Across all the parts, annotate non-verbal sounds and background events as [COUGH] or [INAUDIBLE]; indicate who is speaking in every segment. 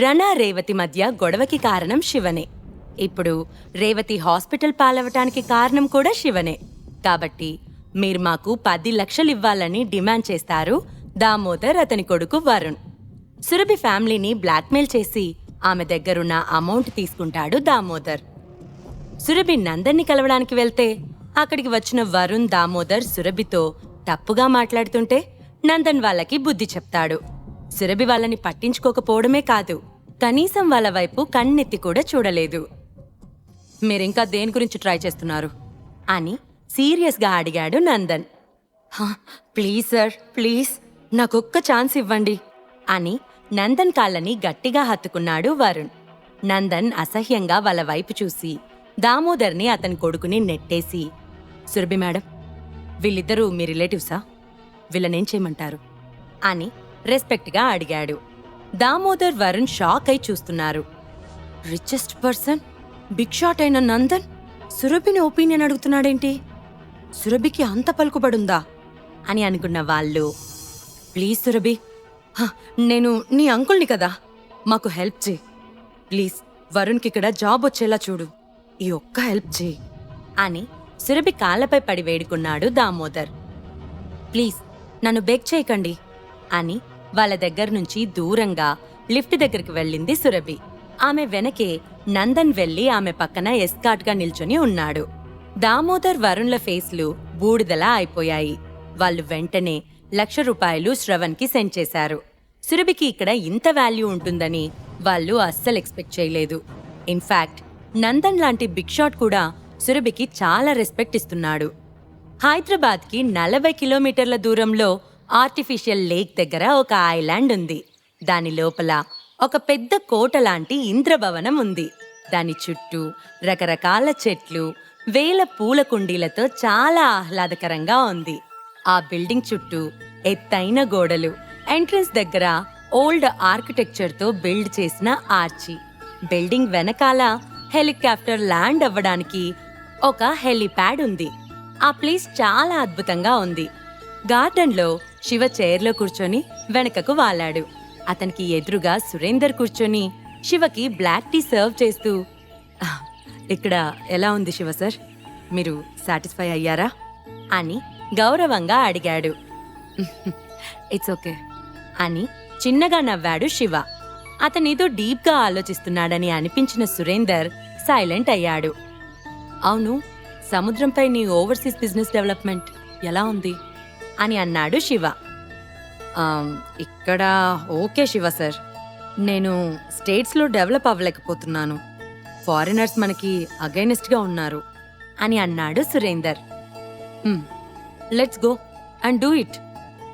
Speaker 1: రణా రేవతి మధ్య గొడవకి కారణం శివనే. ఇప్పుడు రేవతి హాస్పిటల్ పాలవటానికి కారణం కూడా శివనే. కాబట్టి మీరు మాకు పది లక్షలు ఇవ్వాలని డిమాండ్ చేస్తారు దామోదర్ అతని కొడుకు వరుణ్. సురభి ఫ్యామిలీని బ్లాక్మెయిల్ చేసి ఆమె దగ్గరున్న అమౌంట్ తీసుకుంటాడు దామోదర్. సురభి నందన్ని కలవడానికి వెళ్తే అక్కడికి వచ్చిన వరుణ్ దామోదర్ సురభితో తప్పుగా మాట్లాడుతుంటే నందన్ వాళ్ళకి బుద్ధి చెప్తాడు. సురభి వాళ్ళని పట్టించుకోకపోవడమే కాదు కనీసం వాళ్ళ వైపు కన్నెత్తి కూడా చూడలేదు. మీరింకా దేని గురించి ట్రై చేస్తున్నారు? అని సీరియస్గా అడిగాడు నందన్. "హా, ప్లీజ్ సార్ ప్లీజ్ నాకొక్క ఛాన్స్ ఇవ్వండి అని నందన్ కాళ్ళని గట్టిగా హత్తుకున్నాడు వరుణ్. నందన్ అసహ్యంగా వాళ్ళ వైపు చూసి దామోదర్ని అతని కొడుకుని నెట్టేసి సురభి మేడం వీళ్ళిద్దరూ మీ రిలేటివ్సా? వీళ్ళనేం చేయమంటారు? అని రెస్పెక్ట్గా అడిగాడు. దామోదర్ వరుణ్ షాక్ అయి చూస్తున్నారు. Richest person? బిగ్ షాట్ అయిన నందన్? సురభిని ఒపీనియన్ అడుగుతున్నాడేంటి? సురభికి అంత పలుకుబడుందా? అని అనుకున్న వాళ్ళు ప్లీజ్ సురభి నేను నీ అంకుల్ని కదా మాకు హెల్ప్ చేయి. ప్లీజ్ వరుణ్కి ఇక్కడ జాబ్ వచ్చేలా చూడు. ఈ ఒక్క హెల్ప్ చేయి. అని సురభి కాళ్ళపై పడి వేడుకున్నాడు దామోదర్. ప్లీజ్ నన్ను బెగ్ చేయకండి అని వాళ్ళ దగ్గర నుంచి దూరంగా లిఫ్ట్ దగ్గరికి వెళ్ళింది సురభి. ఆమె వెనకే నందన్ వెళ్ళి ఆమె పక్కన ఎస్కాట్గా నిల్చొని ఉన్నాడు. దామోదర్ వరుణ్ల ఫేస్లు బూడిదలా అయిపోయాయి. వాళ్ళు వెంటనే లక్ష రూపాయలు శ్రవణ్కి సెండ్ చేశారు. సురభికి ఇక్కడ ఇంత వాల్యూ ఉంటుందని వాళ్ళు అస్సలు ఎక్స్పెక్ట్ చేయలేదు. ఇన్ఫాక్ట్ నందన్ లాంటి బిగ్ షాట్ కూడా సురభికి చాలా రెస్పెక్ట్ ఇస్తున్నాడు. హైదరాబాద్కి నలభై కిలోమీటర్ల దూరంలో ఆర్టిఫిషియల్ లేక్ దగ్గర ఒక ఐలాండ్ ఉంది. దాని లోపల ఒక పెద్ద కోట లాంటి ఇంద్రభవనం ఉంది. దాని చుట్టూ రకరకాల చెట్లు వేల పూల కుండీలతో చాలా ఆహ్లాదకరంగా ఉంది. ఆ బిల్డింగ్ చుట్టూ ఎత్తైన గోడలు ఎంట్రన్స్ దగ్గర ఓల్డ్ ఆర్కిటెక్చర్తో బిల్డ్ చేసిన ఆర్చి. బిల్డింగ్ వెనకాల హెలికాప్టర్ ల్యాండ్ అవ్వడానికి ఒక హెలిప్యాడ్ ఉంది. ఆ ప్లేస్ చాలా అద్భుతంగా ఉంది. గార్డెన్లో శివ చైర్లో కూర్చొని వెనకకు వాలాడు. అతనికి ఎదురుగా సురేందర్ కూర్చొని శివకి బ్లాక్ టీ సర్వ్ చేస్తూ ఇక్కడ ఎలా ఉంది శివ సార్? మీరు సాటిస్ఫై అయ్యారా? అని గౌరవంగా అడిగాడు. ఇట్స్ ఓకే అని చిన్నగా నవ్వాడు శివ. అతనేదో డీప్గా ఆలోచిస్తున్నాడని అనిపించిన సురేందర్ సైలెంట్ అయ్యాడు. అవును సముద్రంపై నీ ఓవర్సీస్ బిజినెస్ డెవలప్మెంట్ ఎలా ఉంది? అని అన్నాడు శివ. ఇక్కడ ఓకే శివ సార్. నేను స్టేట్స్లో డెవలప్ అవ్వలేకపోతున్నాను. ఫారినర్స్ మనకి అగైనెస్ట్గా ఉన్నారు అని అన్నాడు Surender. Let's go and do it.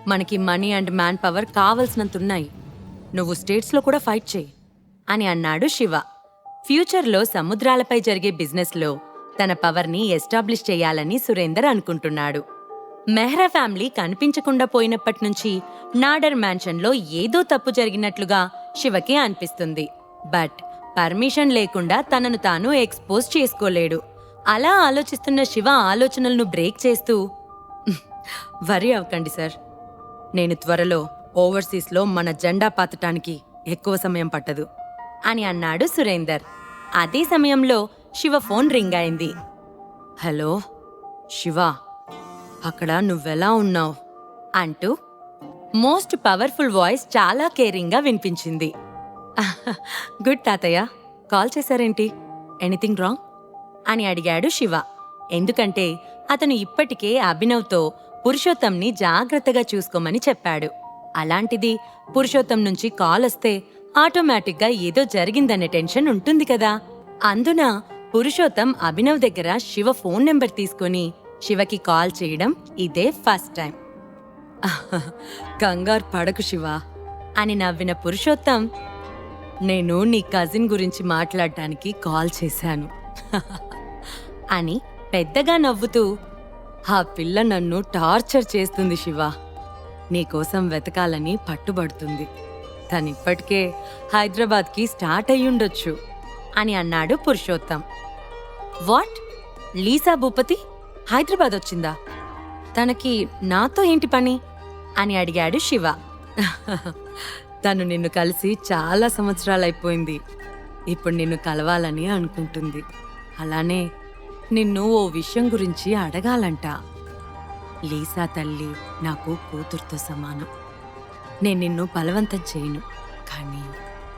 Speaker 1: మనకి మనీ అండ్ మ్యాన్ పవర్ కావలసినంత ఉన్నాయి నువ్వు స్టేట్స్లో కూడా ఫైట్ చేయి అని అన్నాడు శివ. ఫ్యూచర్లో సముద్రాలపై జరిగే బిజినెస్లో తన పవర్ని ఎస్టాబ్లిష్ చేయాలని సురేందర్ అనుకుంటున్నాడు. మెహ్రా ఫ్యామిలీ కనిపించకుండా పోయినప్పటి నుంచి నాడర్ మ్యాన్షన్లో ఏదో తప్పు జరిగినట్లుగా శివకి అనిపిస్తుంది. బట్ పర్మిషన్ లేకుండా తనను తాను ఎక్స్పోజ్ చేసుకోలేడు. అలా ఆలోచిస్తున్న శివ ఆలోచనలను బ్రేక్ చేస్తూ వరి అవ్వకండి సార్. నేను త్వరలో ఓవర్సీస్లో మన జెండా పాతటానికి ఎక్కువ సమయం పట్టదు. అని అన్నాడు సురేందర్. అదే సమయంలో శివ ఫోన్ రింగ్ అయింది. హలో శివ. అక్కడ నువ్వెలా ఉన్నావు? అంటూ మోస్ట్ పవర్ఫుల్ వాయిస్ చాలా కేరింగ్గా వినిపించింది. [LAUGHS] గుడ్ తాతయ్య కాల్ చేశారేంటి? Anything wrong? అని అడిగాడు శివ. ఎందుకంటే అతను ఇప్పటికే అభినవ్తో పురుషోత్తంని జాగ్రత్తగా చూసుకోమని చెప్పాడు. అలాంటిది పురుషోత్తం నుంచి కాల్ వస్తే ఆటోమేటిక్గా ఏదో జరిగిందనే టెన్షన్ ఉంటుంది కదా. అందున పురుషోత్తం అభినవ్ దగ్గర శివ ఫోన్ నెంబర్ తీసుకొని శివకి కాల్ చేయడం ఇదే ఫస్ట్ టైం. కంగారు పడకు శివ అని నవ్విన పురుషోత్తం నేను నీ కజిన్ గురించి మాట్లాడటానికి కాల్ చేశాను. అని పెద్దగా నవ్వుతూ ఆ పిల్ల నన్ను టార్చర్ చేస్తుంది శివ నీకోసం వెతకాలని పట్టుబడుతుంది. తనిప్పటికే హైదరాబాద్కి స్టార్ట్ అయ్యుండొచ్చు అని అన్నాడు పురుషోత్తం. వాట్? లీసా భూపతి? హైదరాబాద్ వచ్చిందా? తనకి నాతో ఏంటి పని? అని అడిగాడు శివ. తను నిన్ను కలిసి చాలా సంవత్సరాలు అయిపోయింది ఇప్పుడు నిన్ను కలవాలని అనుకుంటుంది. అలానే నిన్ను ఓ విషయం గురించి అడగాలంట. లీసా తల్లి నాకు కూతురుతో సమానం. నేను నిన్ను బలవంతం చేయను. కానీ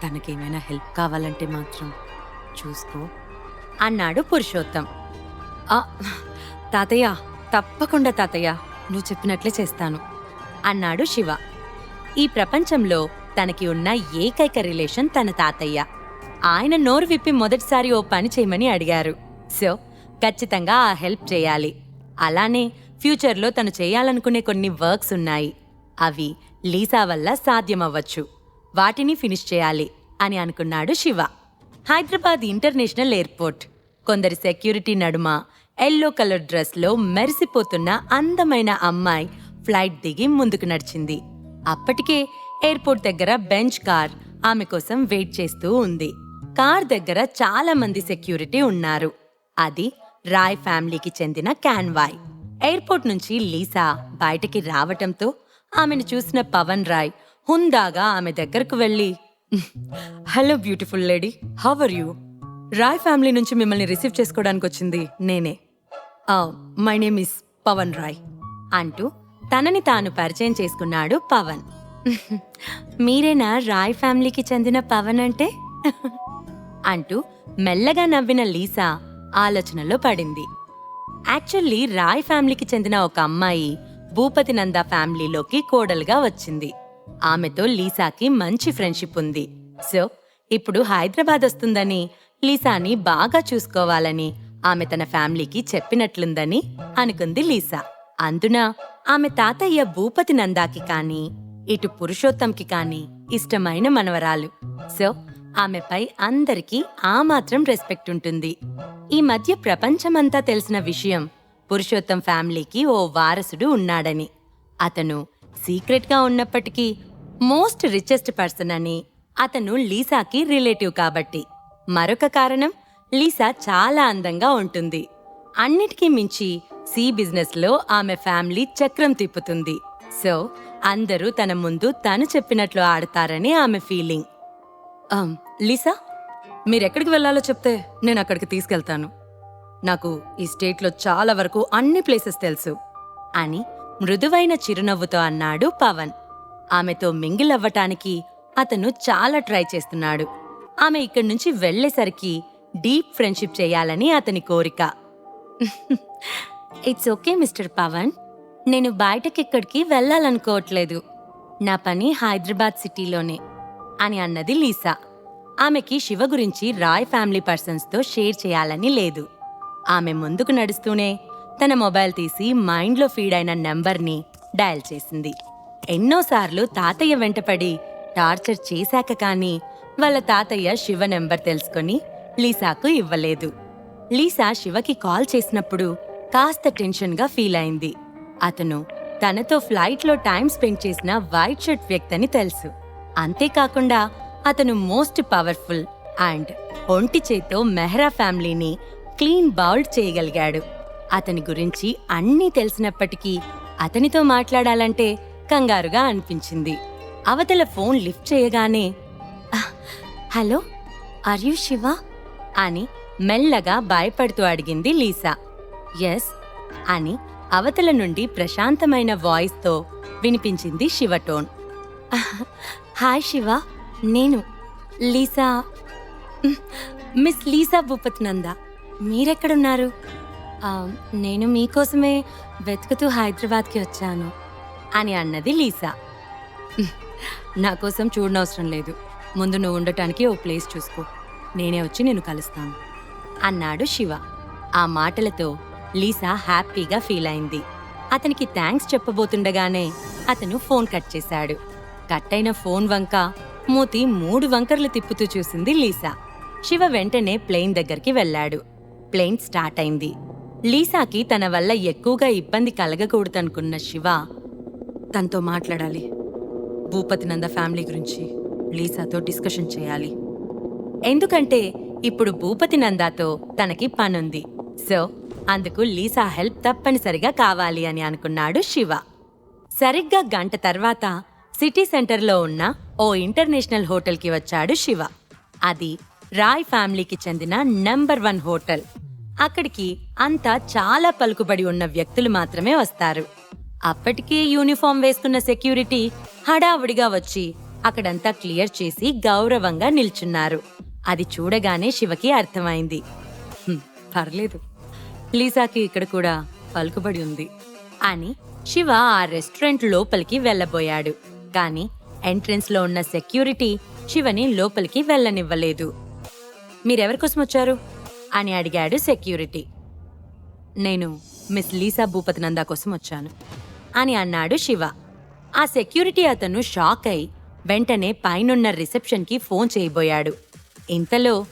Speaker 1: తనకేమైనా హెల్ప్ కావాలంటే మాత్రం చూసుకో అన్నాడు పురుషోత్తం. "ఆ, తాతయ్య తప్పకుండా తాతయ్య నువ్వు చెప్పినట్లే చేస్తాను అన్నాడు శివ. ఈ ప్రపంచంలో తనకి ఉన్న ఏకైక రిలేషన్ తన తాతయ్య. ఆయన నోరు విప్పి మొదటిసారి ఓ పని చేయమని అడిగారు. సో ఖచ్చితంగా ఆ హెల్ప్ చేయాలి. అలానే ఫ్యూచర్లో తను చేయాలనుకునే కొన్ని వర్క్స్ ఉన్నాయి. అవి లీసా వల్ల సాధ్యమవ్వచ్చు. వాటిని ఫినిష్ చేయాలి అని అనుకున్నాడు శివ. Hyderabad international airport. కొందరి సెక్యూరిటీ నడుమ ఎల్లో కలర్ డ్రెస్లో మెరిసిపోతున్న అందమైన అమ్మాయి ఫ్లైట్ దిగి ముందుకు నడిచింది. అప్పటికే ఎయిర్పోర్ట్ దగ్గర బెంచ్ కార్ ఆమె కోసం వెయిట్ చేస్తూ ఉంది. కార్ దగ్గర చాలా మంది సెక్యూరిటీ ఉన్నారు. అది రాయ్ ఫ్యామిలీకి చెందిన క్యాన్వాయ్. ఎయిర్పోర్ట్ నుంచి లీసా బయటికి రావటంతో ఆమెను చూసిన పవన్ రాయ్ హుందాగా ఆమె దగ్గరకు వెళ్ళి hello beautiful lady how are you? Roy family నుంచి మిమ్మల్ని రిసీవ్ చేసుకోవడానికి వచ్చింది నేనే. My name is Pavan Roy అంటూ తనని తాను పరిచయం చేసుకున్నాడు పవన్. మీరేనా రాయ్ ఫ్యామిలీకి చెందిన పవన్ అంటే? అంటూ మెల్లగా నవ్విన లీసా ఆలోచనలో పడింది. యాక్చువల్లీ రాయ్ ఫ్యామిలీకి చెందిన ఒక అమ్మాయి భూపతి నంద ఫ్యామిలీలోకి కోడలుగా వచ్చింది. ఆమెతో లీసాకి మంచి ఫ్రెండ్షిప్ ఉంది. సో ఇప్పుడు హైదరాబాద్ వస్తుందని లీసాని బాగా చూసుకోవాలని ఆమె తన ఫ్యామిలీకి చెప్పినట్లుందని అనుకుంది లీసా. అందున ఆమె తాతయ్య భూపతి నందాకి కాని ఇటు పురుషోత్తంకి కాని ఇష్టమైన మనవరాలు. సో ఆమెపై అందరికీ ఆ మాత్రం రెస్పెక్ట్ ఉంటుంది. ఈ మధ్య ప్రపంచమంతా తెలిసిన విషయం పురుషోత్తం ఫ్యామిలీకి ఓ వారసుడు ఉన్నాడని. అతను సీక్రెట్గా ఉన్నప్పటికీ మోస్ట్ రిచెస్ట్ పర్సన్ అని అతను లీసాకి రిలేటివ్ కాబట్టి. మరొక కారణం లీసా చాలా అందంగా ఉంటుంది. అన్నిటికీ మించి సి బిజినెస్లో ఆమె ఫ్యామిలీ చక్రం తిప్పుతుంది. సో అందరూ తన ముందు తను చెప్పినట్లు ఆడతారని ఆమె ఫీలింగ్. లీసా మీరెక్కడికి వెళ్ళాలో చెప్తే నేను అక్కడికి తీసుకెళ్తాను. నాకు ఈ స్టేట్లో చాలా వరకు అన్ని ప్లేసెస్ తెలుసు. అని మృదువైన చిరునవ్వుతో అన్నాడు పవన్. ఆమెతో మింగిల్ అవ్వటానికి అతను చాలా ట్రై చేస్తున్నాడు. ఆమె ఇక్కడి నుంచి వెళ్ళేసరికి డీప్ ఫ్రెండ్షిప్ చేయాలని అతని కోరిక. It's okay mister Pavan. నేను బయటకెక్కడికి వెళ్ళాలనుకోవట్లేదు. నా పని హైదరాబాద్ సిటీలోనే అని అన్నది లీసా. ఆమెకి శివ గురించి రాయ్ ఫ్యామిలీ పర్సన్స్తో షేర్ చేయాలని లేదు. ఆమె ముందుకు నడుస్తూనే తన మొబైల్ తీసి మైండ్లో ఫీడ్ అయిన నెంబర్ని డయల్ చేసింది. ఎన్నోసార్లు తాతయ్య వెంటపడి టార్చర్ చేశాక కానీ వాళ్ళ తాతయ్య శివ నెంబర్ తెలుసుకొని లీసాకు ఇవ్వలేదు. లీసా శివకి కాల్ చేసినప్పుడు కాస్త టెన్షన్గా ఫీల్ అయింది. అతను తనతో ఫ్లైట్లో టైం స్పెండ్ చేసిన వైట్ షర్ట్ వ్యక్తి తెలుసు. అంతేకాకుండా అతను మోస్ట్ పవర్ఫుల్ అండ్ ఒంటి చేత్తో మెహ్రా ఫ్యామిలీని క్లీన్ బౌల్డ్ చేయగలిగాడు. అతని గురించి అన్నీ తెలిసినప్పటికీ అతనితో మాట్లాడాలంటే కంగారుగా అనిపించింది. అవతల ఫోన్ లిఫ్ట్ చేయగానే హలో ఆర్ యూ శివ? అని మెల్లగా భయపడుతూ అడిగింది లీసా. ఎస్ అని అవతల నుండి ప్రశాంతమైన వాయిస్తో వినిపించింది శివ టోన్. హాయ్ శివ నేను లీసా మిస్ లీసా భూపతినంద. మీరెక్కడున్నారు? నేను మీకోసమే వెతుకుతూ హైదరాబాద్కి వచ్చాను అని అన్నది లీసా. నా కోసం చూడనవసరం లేదు. ముందు నువ్వు ఉండటానికి ఓ ప్లేస్ చూసుకో. నేనే వచ్చి నేను కలుస్తాను. అన్నాడు శివ. ఆ మాటలతో లీసా హ్యాపీగా ఫీల్ అయింది. అతనికి థ్యాంక్స్ చెప్పబోతుండగానే అతను ఫోన్ కట్ చేశాడు. కట్ అయిన ఫోన్ వంక మూతి మూడు వంకర్లు తిప్పుతూ చూసింది లీసా. శివ వెంటనే ప్లేన్ దగ్గరికి వెళ్ళాడు. ప్లేన్ స్టార్ట్ అయింది. లీసాకి తన వల్ల ఎక్కువగా ఇబ్బంది కలగకూడదనుకున్న శివ తనతో మాట్లాడాలి. భూపతి నంద ఫ్యామిలీ గురించి లీసాతో డిస్కషన్ చేయాలి. ఎందుకంటే ఇప్పుడు భూపతి నందాతో తనకి పనుంది. సో అందుకు లీసా హెల్ప్ తప్పనిసరిగా కావాలి అని అనుకున్నాడు శివ. సరిగ్గా గంట తర్వాత సిటీ సెంటర్లో ఉన్న ఓ ఇంటర్నేషనల్ హోటల్కి వచ్చాడు శివ. అది రాయ్ ఫ్యామిలీకి చెందిన నంబర్ వన్ హోటల్. అక్కడికి అంతా చాలా పలుకుబడి ఉన్న వ్యక్తులు మాత్రమే వస్తారు. అప్పటికే యూనిఫామ్ వేసుకున్న సెక్యూరిటీ హడావుడిగా వచ్చి అక్కడంతా క్లియర్ చేసి గౌరవంగా నిల్చున్నారు. అది చూడగానే శివకి అర్థమైంది. పర్లేదు. లీసాకి ఇక్కడ కూడా పలుకుబడి ఉంది అని శివ ఆ రెస్టారెంట్ లోపలికి వెళ్ళబోయాడు. కానీ ఎంట్రెన్స్లో ఉన్న సెక్యూరిటీ శివని లోపలికి వెళ్ళనివ్వలేదు. మీరెవరి కోసం వచ్చారు? అని అడిగాడు సెక్యూరిటీ. నేను మిస్ లీసా భూపతి నందా కోసం వచ్చాను అని అన్నాడు శివ. ఆ సెక్యూరిటీ అతను షాక్ అయి వెంటనే పైనున్న రిసెప్షన్కి ఫోన్ చేయబోయాడు. ఇంతలో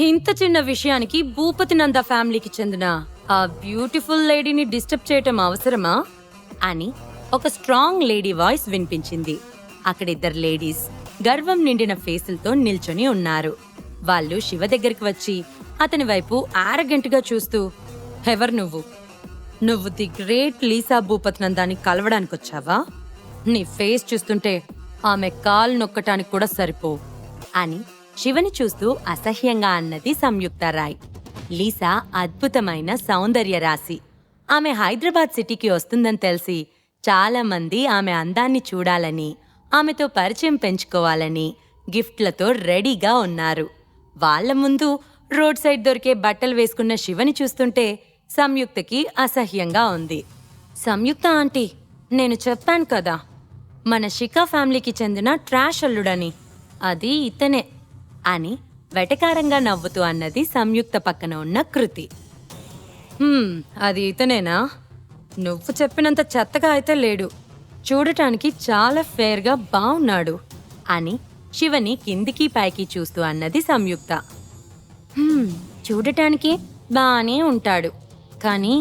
Speaker 1: ఇంత చిన్న విషయానికి భూపతి నంద ఫ్యామిలీకి చెందిన ఆ బ్యూటిఫుల్ లేడీని డిస్టర్బ్ చేయటం అవసరమా అని ఒక స్ట్రాంగ్ లేడీ వాయిస్ వినిపించింది. అక్కడ ఇద్దరు లేడీస్ గర్వం నిండిన ఫేసులతో నిల్చొని ఉన్నారు. వాళ్ళు శివ దగ్గరికి వచ్చి అతని వైపు ఆరగంటగా చూస్తూ ఎవరు నువ్వు? నువ్వు ది గ్రేట్ లీసా భూపతి నందాన్ని కలవడానికి వచ్చావా నీ ఫేస్ చూస్తుంటే ఆమె కాలు నొక్కటానికి కూడా సరిపో అని శివని చూస్తూ అసహ్యంగా అన్నది సంయుక్త రాయ్. లీసా అద్భుతమైన సౌందర్య రాశి. ఆమె హైదరాబాద్ సిటీకి వస్తుందని తెలిసి చాలామంది ఆమె అందాన్ని చూడాలని ఆమెతో పరిచయం పెంచుకోవాలని గిఫ్ట్లతో రెడీగా ఉన్నారు. వాళ్ళ ముందు రోడ్ సైడ్ దొరికే బట్టలు వేసుకున్న శివని చూస్తుంటే సంయుక్తకి అసహ్యంగా ఉంది. సంయుక్త ఆంటీ నేను చెప్పాను కదా మన శిఖా ఫ్యామిలీకి చెందిన ట్రాష్ అల్లుడని. అది ఇతనే. అని వెటకారంగా నవ్వుతూ అన్నది సంయుక్త పక్కన ఉన్న కృతి. అది ఇతనేనా? నువ్వు చెప్పినంత చెత్తగా అయితే లేడు. చూడటానికి చాలా ఫేర్గా బాగున్నాడు అని శివని కిందికి పైకి చూస్తూ అన్నది సంయుక్త. చూడటానికి బానే ఉంటాడు కానీ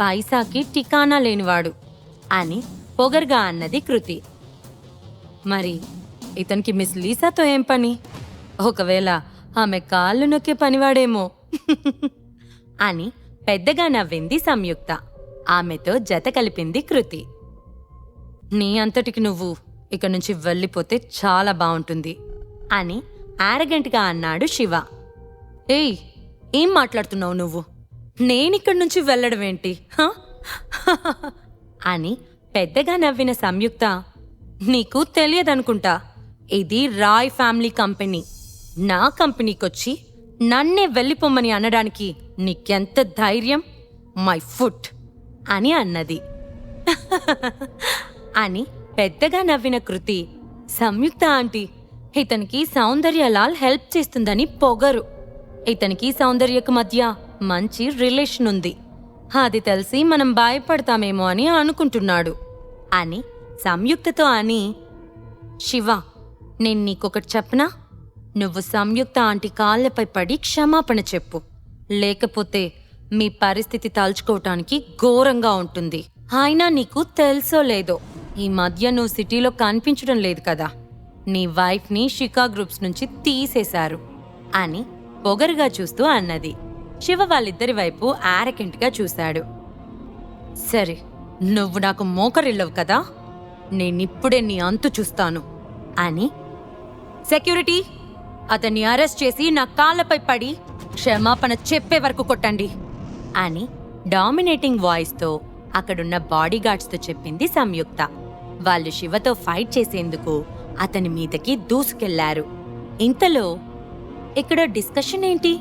Speaker 1: పైసాకి టికానా లేనివాడు అని పొగర్గా అన్నది కృతి. మరి ఇతనికి మిస్ లీసాతో ఏం పని? ఒకవేళ ఆమె కాళ్ళు నొక్కే పనివాడేమో. అని పెద్దగా నవ్వింది సంయుక్త. ఆమెతో జత కలిపింది కృతి. నీ అంతటికి నువ్వు ఇక నుంచి వెళ్ళిపోతే చాలా బాగుంటుంది అని ఆరగంటగా అన్నాడు శివ. ఏయ్ ఏం మాట్లాడుతున్నావు నువ్వు? నేనిక్కడి నుంచి వెళ్ళడం ఏంటి? అని పెద్దగా నవ్విన సంయుక్త. నీకు తెలియదనుకుంటా ఇది రాయ్ ఫ్యామిలీ కంపెనీ. నా కంపెనీకొచ్చి నన్నే వెళ్ళిపోమ్మని అనడానికి నీకెంత ధైర్యం? మై ఫుట్ అని అన్నది. [LAUGHS] అని పెద్దగా నవ్విన కృతి సంయుక్త ఆంటీ ఇతనికి సౌందర్యలాల్ హెల్ప్ చేస్తుందని పొగరు. ఇతనికి సౌందర్యకు మధ్య మంచి రిలేషన్ ఉంది. అది తెలిసి మనం భయపడతామేమో అని అనుకుంటున్నాడు. అని సంయుక్తతో అని శివ నేను నీకొకటి చెప్పనా? నువ్వు సంయుక్త ఆంటీ కాళ్ళపై పడి క్షమాపణ చెప్పు. లేకపోతే మీ పరిస్థితి తలుచుకోవటానికి ఘోరంగా ఉంటుంది. అయినా నీకు తెలుసో లేదో ఈ మధ్య నువ్వు సిటీలో కనిపించడం లేదు కదా. నీ వైఫ్ని షికా గ్రూప్స్ నుంచి తీసేశారు అని పొగరుగా చూస్తూ అన్నది. శివ వాళ్ళిద్దరి వైపు ఆరకెంట్గా చూశాడు. సరే నువ్వు నాకు మోకరిల్లవు కదా? నేనిప్పుడే నీ అంతు చూస్తాను అని. సెక్యూరిటీ! అతన్ని అరెస్ట్ చేసి నా కాళ్ళపై పడి క్షమాపణ చెప్పే వరకు కొట్టండి అని డామినేటింగ్ వాయిస్తో అక్కడున్న బాడీగార్డ్స్తో చెప్పింది సంయుక్త. వాళ్ళు శివతో ఫైట్ చేసేందుకు అతని మీదకి దూసుకెళ్ళారు. ఇంతలో ఇక్కడ డిస్కషన్ ఏంటి?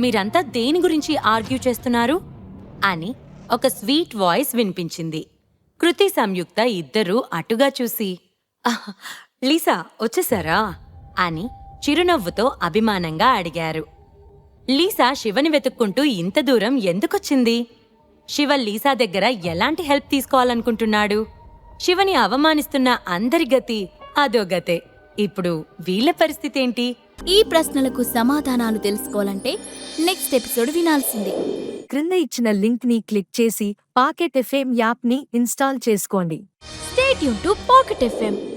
Speaker 1: మీరంతా దేని గురించి ఆర్గ్యూ చేస్తున్నారు? అని ఒక స్వీట్ వాయిస్ వినిపించింది. కృతి సంయుక్త ఇద్దరూ అటుగా చూసి లీసా వచ్చేసారా? అని చిరునవ్వుతో అభిమానంగా అడిగారు. లీసా శివని వెతుక్కుంటూ ఇంత దూరం ఎందుకొచ్చింది? శివ లీసా దగ్గర ఎలాంటి హెల్ప్ తీసుకోవాలనుకుంటున్నాడు? శివని అవమానిస్తున్న అందరి గతి అదో గతే. ఇప్పుడు వీళ్ళ పరిస్థితి ఏంటి?
Speaker 2: ఈ ప్రశ్నలకు సమాధానాలు తెలుసుకోవాలంటే నెక్స్ట్ ఎపిసోడ్ వినాల్సిందే.
Speaker 3: క్రింద ఇచ్చిన లింక్ని క్లిక్ చేసి పాకెట్ ఎఫ్ఎం యాప్ని ఇన్స్టాల్ చేసుకోండి.
Speaker 2: స్టేట్ యూన్ టు పాకెట్ ఎఫ్ఎం.